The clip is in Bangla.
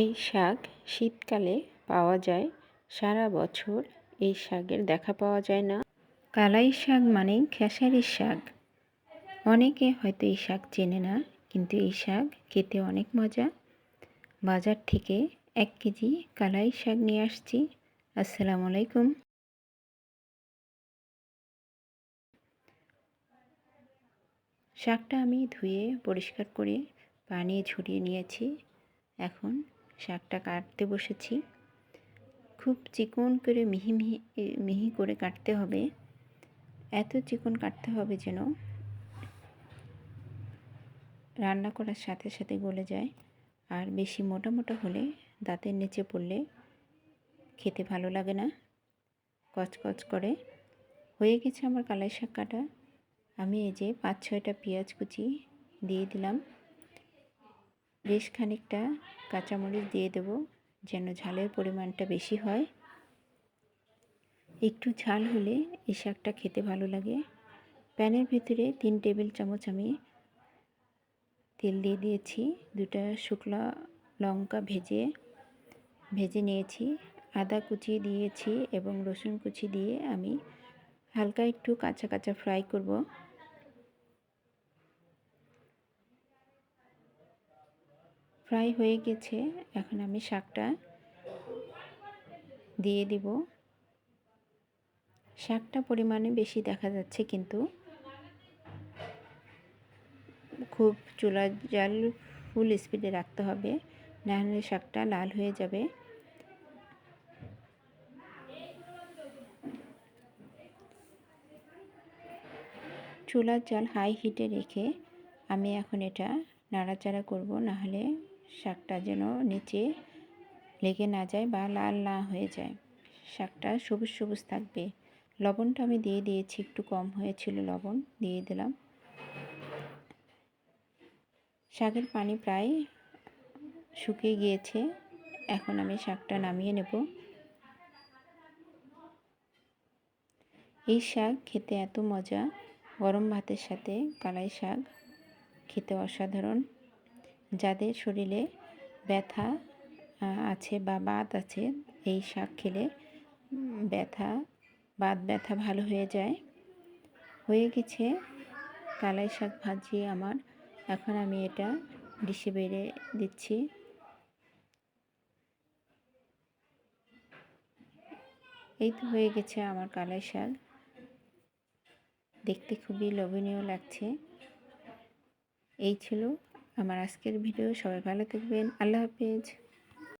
এই শাক শীতকালে পাওয়া যায়, সারা বছর এই শাকের দেখা পাওয়া যায় না। কালাই শাক মানে খেসারির শাক। অনেকে হয়তো এই শাক চেনে না, কিন্তু এই শাক খেতে অনেক মজা। বাজার থেকে এক কেজি কালাই শাক নিয়ে আসছি। আসসালামু আলাইকুম। শাকটা আমি ধুয়ে পরিষ্কার করে পানি ঝরিয়ে নিয়েছি। এখন শাকটা কাটতে বসেছি। খুব চিকন করে মিহি মিহি মিহি করে কাটতে হবে। এত চিকন কাটতে হবে যেন রান্না করার সাথে সাথে গলে যায়। আর বেশি মোটা মোটা হলে দাঁতের নিচে পড়লে খেতে ভালো লাগে না। কচকচ করে। হয়ে গেছে আমার কালাই শাক কাটা। আমি এই যে পাঁচ ছয়টা পেঁয়াজ কুচি দিয়ে দিলাম। বেশ খানিকটা কাঁচামরিচ দিয়ে দেব যেন ঝালের পরিমাণটা বেশি হয়। একটু ঝাল হলে এই শাকটা খেতে ভালো লাগে। প্যানের ভিতরে তিন টেবিল চামচ আমি তেল দিয়ে দিয়েছি, দুটা শুকনো লঙ্কা ভেজে ভেজে নিয়েছি, আদা কুচি দিয়েছি এবং রসুন কুচি দিয়ে আমি হালকা একটু কাঁচা কাঁচা ফ্রাই করব। ফ্রাই হয়ে গেছে, এখন আমি শাকটা দিয়ে দিব। শাকটা পরিমাণে বেশি দেখা যাচ্ছে কিন্তু খুব চুলা জাল ফুল স্পিডে রাখতে হবে নাহলে শাকটা লাল হয়ে যাবে। চুলার জাল হাই হিটে রেখে আমি এখন এটা নাড়াচাড়া করব নাহলে শাকটা যেন নিচে লেগে না যায় বা লাল না হয়ে যায়। শাকটা সবুজ সবুজ থাকবে। লবণটা আমি দিয়ে দিয়েছি, একটু কম হয়েছিল লবণ, দিয়ে দিলাম। শাকের পানি প্রায় শুকিয়ে গিয়েছে। এখন আমি শাকটা নামিয়ে নেব। এই শাক খেতে এত মজা। গরম ভাতের সাথে কালাই শাক খেতে অসাধারণ। যাদের শরীরে ব্যথা আছে বা বাত আছে, এই শাক খেলে ব্যথা, বাত ব্যথা ভালো হয়ে যায়। হয়ে গেছে কালাই শাক ভাজি আমার। এখন আমি এটা ডিশে বেড়ে দিচ্ছি। এই তো হয়ে গেছে আমার কালাই শাক। দেখতে খুবই লোভনীয় লাগছে। এই ছিল আমার আজকের ভিডিও সবাই ভালো থাকবেন। আল্লাহ হাফেজ।